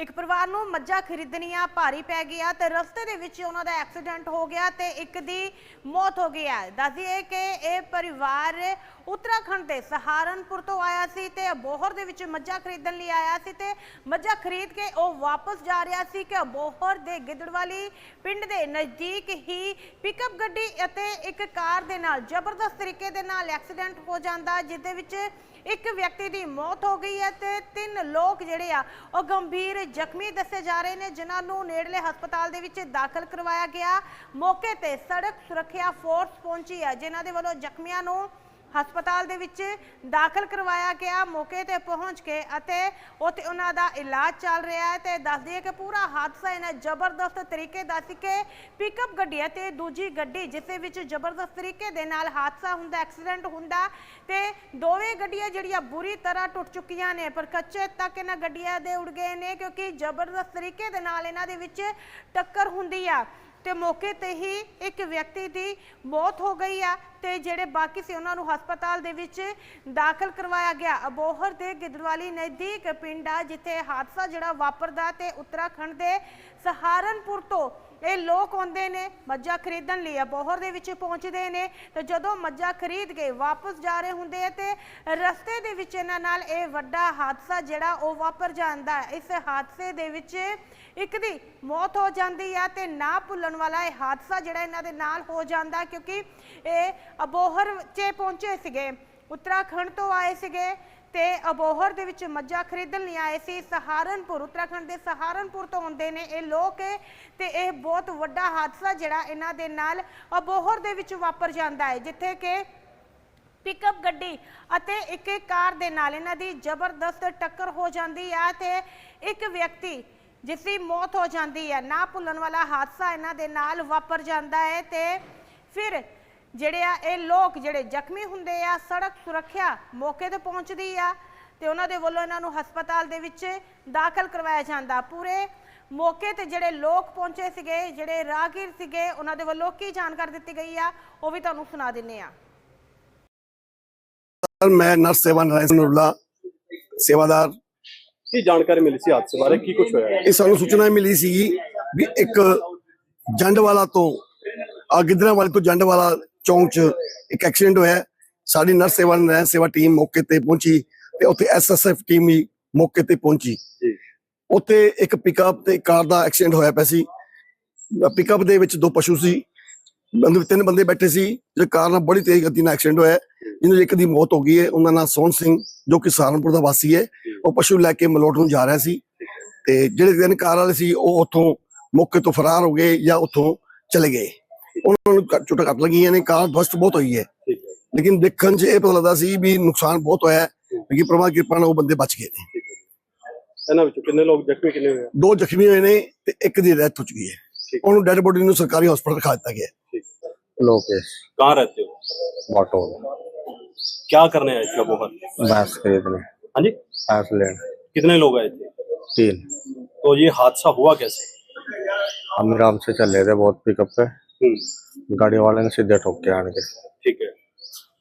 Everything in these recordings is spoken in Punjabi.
ਇੱਕ ਪਰਿਵਾਰ ਨੂੰ ਮੱਝਾਂ ਖਰੀਦਣੀਆਂ ਭਾਰੀ ਪੈ ਗਿਆ ਤੇ ਰਸਤੇ ਦੇ ਵਿੱਚ ਉਹਨਾਂ ਦਾ ਐਕਸੀਡੈਂਟ ਹੋ ਗਿਆ ਤੇ ਇੱਕ ਦੀ ਮੌਤ ਹੋ ਗਈ ਹੈ। ਦੱਸਦੀਏ ਕਿ ਇਹ ਪਰਿਵਾਰ ਉੱਤਰਾਖੰਡ ਦੇ ਸਹਾਰਨਪੁਰ ਤੋਂ ਆਇਆ ਸੀ ਤੇ ਅਬੋਹਰ ਦੇ ਵਿੱਚ ਮੱਝਾਂ ਖਰੀਦਣ ਲਈ ਆਇਆ ਸੀ ਤੇ ਮੱਝਾਂ ਖਰੀਦ ਕੇ ਉਹ ਵਾਪਸ ਜਾ ਰਿਹਾ ਸੀ ਕਿ ਅਬੋਹਰ ਦੇ ਗਿੱਦੜਵਾਲੀ ਪਿੰਡ ਦੇ ਨਜ਼ਦੀਕ ਹੀ ਪਿਕਅਪ ਗੱਡੀ ਅਤੇ ਇੱਕ ਕਾਰ ਦੇ ਨਾਲ ਜ਼ਬਰਦਸਤ ਤਰੀਕੇ ਦੇ ਨਾਲ ਐਕਸੀਡੈਂਟ ਹੋ ਜਾਂਦਾ, ਜਿਸ ਦੇ ਵਿੱਚ ਇੱਕ ਵਿਅਕਤੀ ਦੀ ਮੌਤ ਹੋ ਗਈ ਹੈ ਤੇ ਤਿੰਨ ਲੋਕ ਜਿਹੜੇ ਆ ਉਹ ਗੰਭੀਰ ਜ਼ਖਮੀ ਦੱਸੇ ਜਾ ਰਹੇ ਨੇ, ਜਿਨ੍ਹਾਂ ਨੂੰ ਨੇੜਲੇ ਹਸਪਤਾਲ ਦੇ ਵਿੱਚ ਦਾਖਲ ਕਰਵਾਇਆ ਗਿਆ। ਮੌਕੇ ਤੇ ਸੜਕ ਸੁਰੱਖਿਆ ਫੋਰਸ ਪਹੁੰਚੀ ਹੈ, ਜਿਨ੍ਹਾਂ ਦੇ ਵੱਲੋਂ ਜ਼ਖਮੀਆਂ ਨੂੰ ਹਸਪਤਾਲ ਦੇ ਵਿੱਚ ਦਾਖਲ ਕਰਵਾਇਆ ਗਿਆ, ਮੌਕੇ ਤੇ ਪਹੁੰਚ ਕੇ ਅਤੇ ਉੱਥੇ ਉਹਨਾਂ ਦਾ ਇਲਾਜ ਚੱਲ ਰਿਹਾ ਹੈ ਤੇ ਦੱਸਦੀ ਹੈ ਕਿ ਪੂਰਾ ਹਾਦਸਾ ਇਹਨਾਂ ਜ਼ਬਰਦਸਤ ਤਰੀਕੇ ਦਾ ਸੀ ਕਿ ਪਿਕਅਪ ਗੱਡੀ ਅਤੇ ਦੂਜੀ ਗੱਡੀ ਜਿਸ ਦੇ ਵਿੱਚ ਜ਼ਬਰਦਸਤ ਤਰੀਕੇ ਦੇ ਨਾਲ ਹਾਦਸਾ ਹੁੰਦਾ ਐਕਸੀਡੈਂਟ ਹੁੰਦਾ ਤੇ ਦੋਵੇਂ ਗੱਡੀਆਂ ਜਿਹੜੀਆਂ ਬੁਰੀ ਤਰ੍ਹਾਂ ਟੁੱਟ ਚੁੱਕੀਆਂ ਨੇ, ਪਰ ਕੱਚੇ ਤੱਕ ਇਹਨਾਂ ਗੱਡੀਆਂ ਦੇ ਉੜ ਗਏ ਨੇ ਕਿਉਂਕਿ ਜ਼ਬਰਦਸਤ ਤਰੀਕੇ ਦੇ ਨਾਲ ਇਹਨਾਂ ਦੇ ਵਿੱਚ ਟੱਕਰ ਹੁੰਦੀ ਆ। ਤੇ ਮੌਕੇ ਤੇ ਹੀ ਇੱਕ ਵਿਅਕਤੀ ਦੀ ਮੌਤ ਹੋ ਗਈ ਆ ਤੇ ਜਿਹੜੇ ਬਾਕੀ ਸੀ ਉਹਨਾਂ ਨੂੰ ਹਸਪਤਾਲ ਦੇ ਵਿੱਚ ਦਾਖਲ ਕਰਵਾਇਆ ਗਿਆ। ਅਬੋਹਰ ਦੇ ਗਿੱਦੜਵਾਲੀ ਨਜ਼ਦੀਕ ਪਿੰਡ ਆ, ਜਿੱਥੇ ਹਾਦਸਾ ਜਿਹੜਾ ਵਾਪਰਦਾ ਤੇ ਉੱਤਰਾਖੰਡ ਦੇ ਸਹਾਰਨਪੁਰ ਤੋਂ ਇਹ ਲੋਕ ਆਉਂਦੇ ਨੇ, ਮੱਝਾਂ ਖਰੀਦਣ ਲਈ ਅਬੋਹਰ ਦੇ ਵਿੱਚ ਪਹੁੰਚਦੇ ਨੇ, ਤੇ ਜਦੋਂ ਮੱਝਾਂ ਖਰੀਦ ਕੇ ਵਾਪਸ ਜਾ ਰਹੇ ਹੁੰਦੇ ਆ ਤੇ ਰਸਤੇ ਦੇ ਵਿੱਚ ਇਹਨਾਂ ਨਾਲ ਇਹ ਵੱਡਾ ਹਾਦਸਾ ਜਿਹੜਾ ਉਹ ਵਾਪਰ ਜਾਂਦਾ ਇਸ ਹਾਦਸੇ ਦੇ ਵਿੱਚ ਇੱਕ ਦੀ ਮੌਤ ਹੋ ਜਾਂਦੀ ਆ ਤੇ ਨਾ ਭੁੱਲਣ ਵਾਲਾ ਇਹ ਹਾਦਸਾ ਜਿਹੜਾ ਇਹਨਾਂ ਦੇ ਨਾਲ ਹੋ ਜਾਂਦਾ ਕਿਉਂਕਿ ਇਹ ਅਬੋਹਰ 'ਚ ਪਹੁੰਚੇ ਸੀਗੇ, ਉੱਤਰਾਖੰਡ ਤੋਂ ਆਏ ਸੀਗੇ ਤੇ ਅਬੋਹਰ ਦੇ ਵਿੱਚ ਮੱਝਾਂ ਖਰੀਦਣ ਲਈ ਆਏ ਸੀ। ਸਹਾਰਨਪੁਰ, ਉੱਤਰਾਖੰਡ ਦੇ ਸਹਾਰਨਪੁਰ ਤੋਂ ਆਉਂਦੇ ਨੇ ਇਹ ਲੋਕ ਤੇ ਇਹ ਬਹੁਤ ਵੱਡਾ ਹਾਦਸਾ ਜਿਹੜਾ ਇਹਨਾਂ ਦੇ ਨਾਲ ਅਬੋਹਰ ਦੇ ਵਿੱਚ ਵਾਪਰ ਜਾਂਦਾ ਹੈ, ਜਿੱਥੇ ਕਿ ਪਿਕਅਪ ਗੱਡੀ ਅਤੇ ਇੱਕ ਕਾਰ ਦੇ ਨਾਲ ਇਹਨਾਂ ਦੀ ਜ਼ਬਰਦਸਤ ਟੱਕਰ ਹੋ ਜਾਂਦੀ ਹੈ ਤੇ ਇੱਕ ਵਿਅਕਤੀ ਜਿਸ ਦੀ ਮੌਤ ਹੋ ਜਾਂਦੀ ਹੈ, ਨਾ ਭੁੱਲਣ ਵਾਲਾ ਹਾਦਸਾ ਇਹਨਾਂ ਦੇ ਨਾਲ ਵਾਪਰ ਜਾਂਦਾ ਹੈ ਤੇ ਫਿਰ ਜਿਹੜੇ ਆ ਇਹ ਲੋਕ ਜਿਹੜੇ ਜ਼ਖਮੀ ਹੁੰਦੇ ਆ ਸੜਕ ਸੁਰੱਖਿਆ ਮੌਕੇ ਤੇ ਪਹੁੰਚਦੀ ਆ ਤੇ ਉਹਨਾਂ ਦੇ ਵੱਲੋਂ ਇਹਨਾਂ ਨੂੰ ਹਸਪਤਾਲ ਦੇ ਵਿੱਚ ਦਾਖਲ ਕਰਵਾਇਆ ਜਾਂਦਾ। ਪੂਰੇ ਮੌਕੇ ਤੇ ਜਿਹੜੇ ਲੋਕ ਪਹੁੰਚੇ ਸੀਗੇ ਜਿਹੜੇ ਰਾਹਗੀਰ ਸੀਗੇ ਉਹਨਾਂ ਦੇ ਵੱਲੋਂ ਕੀ ਜਾਣਕਾਰੀ ਦਿੱਤੀ ਗਈ ਆ ਉਹ ਵੀ ਤੁਹਾਨੂੰ ਸੁਣਾ ਦਿੰਨੇ ਆ। ਸਰ ਮੈਂ ਨਰਸ ਸੇਵਾ ਨਰਾਇਣ ਨੂਰਲਾ ਸੇਵਾਦਾਰ। ਕੀ ਜਾਣਕਾਰੀ ਮਿਲੀ ਸੀ ਹਾਦਸੇ ਬਾਰੇ? ਕੀ ਕੁਝ ਹੋਇਆ? ਇਹ ਸਾਨੂੰ ਸੂਚਨਾ ਮਿਲੀ ਸੀ ਵੀ ਇੱਕ ਜੰਡਵਾਲਾ ਤੋਂ ਆ ਗਿੱਦਰਾਂ ਵਾਲੇ ਤੋਂ ਜੰਡਵਾਲਾ ਚੌਂਕ 'ਚ ਇੱਕ ਐਕਸੀਡੈਂਟ ਹੋਇਆ। ਸਾਡੀ ਨਰਸ ਸੇਵਾ ਨਰਾਇਣ ਸੇਵਾ ਟੀਮ ਮੌਕੇ ਤੇ ਪਹੁੰਚੀ ਤੇ ਉੱਥੇ ਐਸਐਸਐਫ ਟੀਮ ਵੀ ਮੌਕੇ ਤੇ ਪਹੁੰਚੀ। ਜੀ। ਉੱਥੇ ਇੱਕ ਪਿਕਅਪ ਤੇ ਕਾਰ ਦਾ ਐਕਸੀਡੈਂਟ ਹੋਇਆ ਪਿਆ ਸੀ। ਪਿਕਅਪ ਦੇ ਵਿੱਚ ਦੋ ਪਸ਼ੂ ਸੀ। ਬੰਦੇ ਤਿੰਨ ਬੰਦੇ ਬੈਠੇ ਸੀ। ਜਿਹੜੇ ਕਾਰ ਨਾਲ ਬੜੀ ਤੇਜ਼ ਗਤੀ ਨਾਲ ਐਕਸੀਡੈਂਟ ਹੋਇਆ। ਜਿਹਨਾਂ ਇੱਕ ਦੀ ਮੌਤ ਹੋ ਗਈ ਹੈ। ਉਹਨਾਂ ਦਾ ਸੋਹਣ ਸਿੰਘ ਜੋ ਕਿ ਸਹਾਰਨਪੁਰ ਦਾ ਵਾਸੀ ਹੈ। ਉਹ ਪਸ਼ੂ ਲੈ ਕੇ ਮਲੋਟ ਨੂੰ ਜਾ ਰਿਹਾ ਸੀ। ਤੇ ਜਿਹੜੇ ਤਿੰਨ ਕਾਰ ਵਾਲੇ ਸੀ ਉਹ ਉੱਥੋਂ ਮੌਕੇ ਤੋਂ ਫਰਾਰ ਹੋ ਗਏ ਜਾਂ ਉੱਥੋਂ ਚਲੇ ਗਏ। ਉਹਨਾਂ ਨੂੰ ਕ- ਚੋਟਾਂ ਕੱਟ ਲੱਗੀਆਂ ਨੇ ਕਾਰ ਬਸਟ ਬਹੁਤ ਹੋਈ ਹੈ ਠੀਕ ਹੈ ਲੇਕਿਨ ਦੇਖਣ 'ਚ ਇਹ ਪਤਾ ਲੱਗਦਾ ਸੀ ਵੀ ਨੁਕਸਾਨ ਬਹੁਤ ਹੋਇਆ ਹੈ ਲੇਕਿਨ ਪ੍ਰਭਾ ਦੀ ਕਿਰਪਾ ਨਾਲ ਉਹ ਬੰਦੇ ਬਚ ਗਏ ਨੇ ਠੀਕ ਹੈ ਇਹਨਾਂ ਵਿੱਚੋਂ ਕਿੰਨੇ ਲੋਕ ਜ਼ਖਮੀ ਕਿੰਨੇ ਹੋਏ ਆ? ਦੋ ਜ਼ਖਮੀ ਹੋਏ ਨੇ ਤੇ ਇੱਕ ਦੀ ਡੈਥ ਹੋ ਚੁੱਕੀ ਹੈ ਠੀਕ ਉਹਨੂੰ ਡੈਡ ਬੋਡੀ ਨੂੰ ਸਰਕਾਰੀ ਹਸਪਤਾਲ ਰਖਾ ਦਿੱਤਾ ਗਿਆ ਹੈ। ठीक लोकेश कहाँ रहते हो ऑटो क्या करने आए थे बोहर भैंस खरीदने हाँ जी भैंस लेने कितने लोग आए थे तीन तो ये हादसा हुआ कैसे हम आराम से चल रहे थे बहुत पिकअप पे हम्म गाड़ी वाले ने सीधे ठोक के आने के। ठीक है।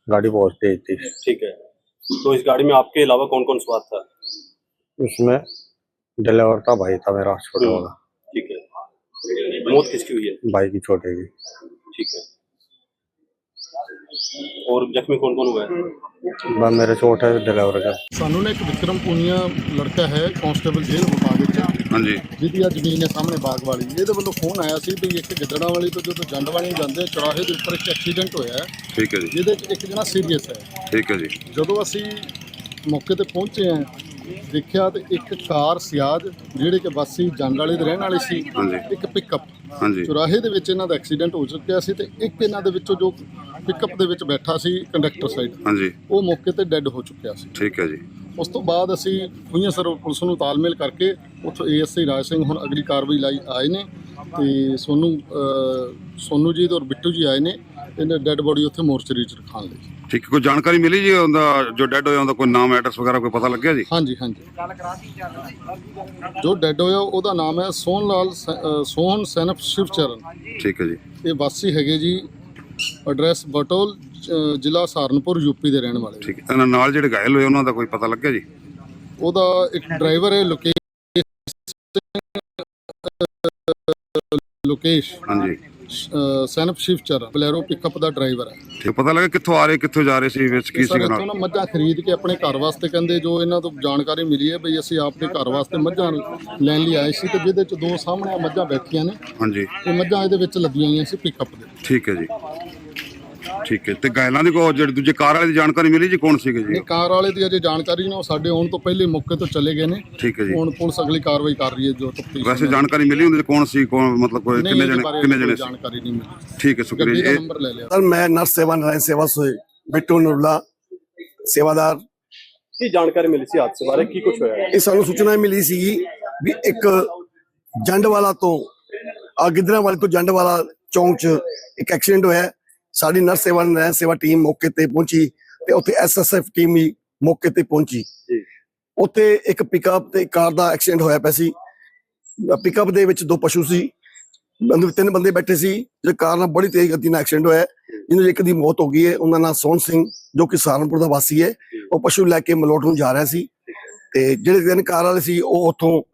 गाड़ी बहुत तेज थी। ठीक है। तो इस गाड़ी में आपके अलावा कौन कौन सवार था? उसमें डिलीवर था भाई था मेरा छोटे वाला। ठीक है। मौत किसकी हुई है? भाई की छोटे की। ठीक है। और जख्मी कौन कौन हुआ है बस मेरे चोट है डिलीवर का ਸਾਨੂੰ ਨਾ ਇੱਕ ਵਿਕਰਮ ਪੂਨੀਆ ਲੜਕਾ ਹੈ ਕਾਂਸਟੇਬਲ ਜੇਲ੍ਹ ਵਿਭਾਗ ਵਿੱਚ ਹਾਂਜੀ ਜਿਹਦੀ ਆ ਜ਼ਮੀਨ ਹੈ ਸਾਹਮਣੇ ਬਾਗ ਵਾਲੀ ਇਹਦੇ ਵੱਲੋਂ ਫੋਨ ਆਇਆ ਸੀ ਵੀ ਇੱਕ ਗਿੱਦੜਾਂ ਵਾਲੀ ਤੋਂ ਜਦੋਂ ਜੰਡਵਾਲੀ ਨੂੰ ਜਾਂਦੇ ਚੌਰਾਹੇ ਦੇ ਉੱਪਰ ਇੱਕ ਐਕਸੀਡੈਂਟ ਹੋਇਆ ਹੈ ਠੀਕ ਹੈ ਜੀ ਜਿਹਦੇ 'ਚ ਇੱਕ ਜਣਾ ਸੀਰੀਅਸ ਹੈ ਠੀਕ ਹੈ ਜੀ ਜਦੋਂ ਅਸੀਂ ਮੌਕੇ ਤੇ ਪਹੁੰਚੇ ਹਾਂ ਦੇਖਿਆ ਤੇ ਇੱਕ ਕਾਰ ਸਿਆਜ ਜਿਹੜੇ ਕਿ ਵਾਸੀ ਜੰਡ ਵਾਲੇ ਦੇ ਰਹਿਣ ਵਾਲੇ ਸੀ ਹਾਂਜੀ। ਇੱਕ ਪਿਕਅਪ ਹਾਂਜੀ ਚੁਰਾਹੇ ਦੇ ਵਿੱਚ ਇਹਨਾਂ ਦਾ ਐਕਸੀਡੈਂਟ ਹੋ ਚੁੱਕਿਆ ਸੀ ਤੇ ਇੱਕ ਇਹਨਾਂ ਦੇ ਵਿੱਚੋਂ ਜੋ ਪਿਕਅਪ ਦੇ ਵਿੱਚ ਬੈਠਾ ਸੀ ਕੰਡਕਟਰ ਸਾਈਡ ਹਾਂਜੀ। ਉਹ ਮੌਕੇ ਤੇ ਡੈੱਡ ਹੋ ਚੁੱਕਿਆ ਸੀ। ਠੀਕ ਹੈ ਜੀ। ਉਸ ਤੋਂ ਬਾਅਦ ਅਸੀਂ ਖੂਹੀਆਂ ਸਰ ਪੁਲਿਸ ਨੂੰ ਤਾਲਮੇਲ ਕਰਕੇ ਉੱਥੋਂ ਏਐਸਆਈ ਰਾਜ ਸਿੰਘ ਹੁਣ ਅਗਲੀ ਕਾਰਵਾਈ ਲਈ ਆਏ ਨੇ ਤੇ ਸੋਨੂ ਸੋਨੂ ਜੀ ਤੇ ਔਰ ਬਿੱਟੂ ਜੀ ਆਏ ਨੇ। ਇਹਨੇ ਡੈੱਡ ਬੋਡੀ ਉੱਥੇ ਮੋਰਚਰੀ ਚ ਰਖਾਉਣ ਲਈ। ਠੀਕ ਕੋਈ ਜਾਣਕਾਰੀ ਮਿਲੀ ਜੀ ਉਹਦਾ ਜੋ ਡੈਡ ਹੋਇਆ ਉਹਦਾ ਕੋਈ ਨਾਮ ਐਡਰੈਸ ਵਗੈਰਾ ਕੋਈ ਪਤਾ ਲੱਗਿਆ ਜੀ? ਹਾਂਜੀ ਹਾਂਜੀ। ਜੋ ਡੈੱਡ ਹੋਇਆ ਉਹਦਾ ਨਾਮ ਹੈ ਸੋਹਣ ਲਾਲ ਸ- ਅਹ, ਸੋਹਣ ਸੈਨਫ ਸ਼ਿਵਚਰਨ। ਠੀਕ ਹੈ ਜੀ। ਇਹ ਵਾਸੀ ਹੈਗੇ ਜੀ ਐਡਰੈਸ ਬਟੋਲ ਅ, ਜ਼ਿਲ੍ਹਾ ਸਹਾਰਨਪੁਰ ਯੂਪੀ ਦੇ ਰਹਿਣ ਵਾਲੇ ਠੀਕ ਹੈ ਇਹਨਾਂ ਨਾਲ ਜਿਹੜੇ ਘਾਇਲ ਹੋਏ ਉਹਨਾਂ ਦਾ ਕੋਈ ਪਤਾ ਲੱਗਿਆ ਜੀ? ਉਹਦਾ ਇੱਕ ਡਰਾਈਵਰ ਹੈ ਲੋਕੇਸ਼ ਲੋਕੇਸ਼। ਹਾਂਜੀ। ਸੈਨਪ ਸ਼ਿਫਚਰ ਬਲੈਰੋ ਪਿਕਅਪ ਦਾ ਡਰਾਈਵਰ ਹੈ। ਤੇ ਪਤਾ ਲੱਗਾ ਕਿੱਥੋਂ ਆ ਰਹੇ ਕਿੱਥੋਂ ਜਾ ਰਹੇ ਸੀ ਵਿੱਚ ਕੀ ਇੱਥੋਂ ਨਾਲ ਮੱਝਾਂ ਖਰੀਦ ਕੇ ਆਪਣੇ ਘਰ ਵਾਸਤੇ ਕਹਿੰਦੇ ਜੋ ਇਹਨਾਂ ਤੋਂ ਜਾਣਕਾਰੀ ਮਿਲੀ ਹੈ ਬਈ ਅਸੀਂ ਆਪਣੇ ਘਰ ਵਾਸਤੇ ਮੱਝਾਂ ਲੈਣ ਲਈ ਆਏ ਸੀ ਤੇ ਜਿਹਦੇ ਚ ਦੋ ਸਾਹਮਣੇ ਮੱਝਾਂ ਬੈਠੀਆਂ ਨੇ। ਹਾਂਜੀ। ਤੇ ਮੱਝਾਂ ਇਹਦੇ ਵਿੱਚ ਲੱਗੀਆਂ ਹੋਈਆਂ ਸੀ ਪਿਕਅਪ ਦੇ। ਠੀਕ ਹੈ ਜੀ। ਠੀਕ ਹੈ। ਤੇ ਗਾਇਲਾਂ ਦੀ ਕੋ ਜਿਹੜੇ ਦੂਜੇ ਕਾਰ ਵਾਲੇ ਦੀ ਜਾਣਕਾਰੀ ਮਿਲੀ ਜੀ ਕੌਣ ਸੀਗੇ ਜੀ? ਇਹ ਕਾਰ ਵਾਲੇ ਦੀ ਅਜੇ ਜਾਣਕਾਰੀ ਨਾ ਉਹ ਸਾਡੇ ਆਉਣ ਤੋਂ ਪਹਿਲੇ ਮੌਕੇ ਤੋਂ ਚਲੇ ਗਏ ਨੇ। ਠੀਕ ਹੈ ਜੀ। ਹੁਣ ਪੁਲਿਸ ਅਗਲੀ ਕਾਰਵਾਈ ਕਰ ਰਹੀ ਹੈ ਜੋ ਤਫਤੀਸ਼ ਵੈਸੇ ਜਾਣਕਾਰੀ ਮਿਲੀ ਹੁੰਦੀ ਕੌਣ ਸੀ ਕੌਣ ਮਤਲਬ ਕੋਈ ਕਿੰਨੇ ਜਣੇ ਕਿੰਨੇ ਜਣੇ ਸੀ? ਜਾਣਕਾਰੀ ਨਹੀਂ ਮਿਲੀ। ਠੀਕ ਹੈ ਸ਼ੁਕਰੀਆ ਗੱਡੀ ਜੀ ਦਾ ਨੰਬਰ ਲੈ ਲਿਆ। ਸਰ ਮੈਂ ਨਰਸ ਸੇਵਾ ਨਾਰਾਇਣ ਸੇਵਾ ਸੇ ਬਿੱਟੂ ਨੁਰਲਾ ਸੇਵਾਦਾਰ। ਕੀ ਜਾਣਕਾਰੀ ਮਿਲੀ ਸੀ ਹਾਦਸੇ ਬਾਰੇ? ਕੀ ਕੁਝ ਹੋਇਆ? ਇਹ ਸਾਨੂੰ ਸੂਚਨਾ ਮਿਲੀ ਸੀ ਵੀ ਇੱਕ ਜੰਡਵਾਲਾ ਤੋਂ ਆ ਗਿੱਦਰਾਵਾਲੇ ਤੋਂ ਜੰਡਵਾਲਾ ਚੌਂਕ 'ਚ ਇੱਕ ਐਕਸੀਡੈਂਟ ਹੋਇਆ। ਹੈ। ਸਾਡੀ ਨਰਸ ਸੇਵਾ ਨਾਰਾਇਣ ਸੇਵਾ ਟੀਮ ਮੌਕੇ ਤੇ ਪਹੁੰਚੀ ਤੇ ਉੱਥੇ ਐਸਐਸਐਫ ਟੀਮ ਵੀ ਮੌਕੇ ਤੇ ਪਹੁੰਚੀ। ਜੀ। ਉੱਥੇ ਇੱਕ ਪਿਕਅਪ ਤੇ ਕਾਰ ਦਾ ਐਕਸੀਡੈਂਟ ਹੋਇਆ ਪਿਆ ਸੀ। ਪਿਕਅਪ ਦੇ ਵਿੱਚ ਦੋ ਪਸ਼ੂ ਸੀ। ਬੰਦੇ ਤਿੰਨ ਬੰਦੇ ਬੈਠੇ ਸੀ ਜੇ ਕਾਰ ਨਾਲ ਬੜੀ ਤੇਜ਼ ਗਤੀ ਨਾਲ ਐਕਸੀਡੈਂਟ ਹੋਇਆ। ਜਿਹਨਾਂ ਇੱਕ ਦੀ ਮੌਤ ਹੋ ਗਈ ਹੈ। ਉਹਨਾਂ ਦਾ ਸੋਹਣ ਸਿੰਘ ਜੋ ਕਿ ਸਹਾਰਨਪੁਰ ਦਾ ਵਾਸੀ ਹੈ। ਉਹ ਪਸ਼ੂ ਲੈ ਕੇ ਮਲੋਟ ਨੂੰ ਜਾ ਰਿਹਾ ਸੀ। ਤੇ ਜਿਹੜੇ ਤਿੰਨ ਕਾਰ ਵਾਲੇ ਸੀ ਉਹ ਉੱਥੋਂ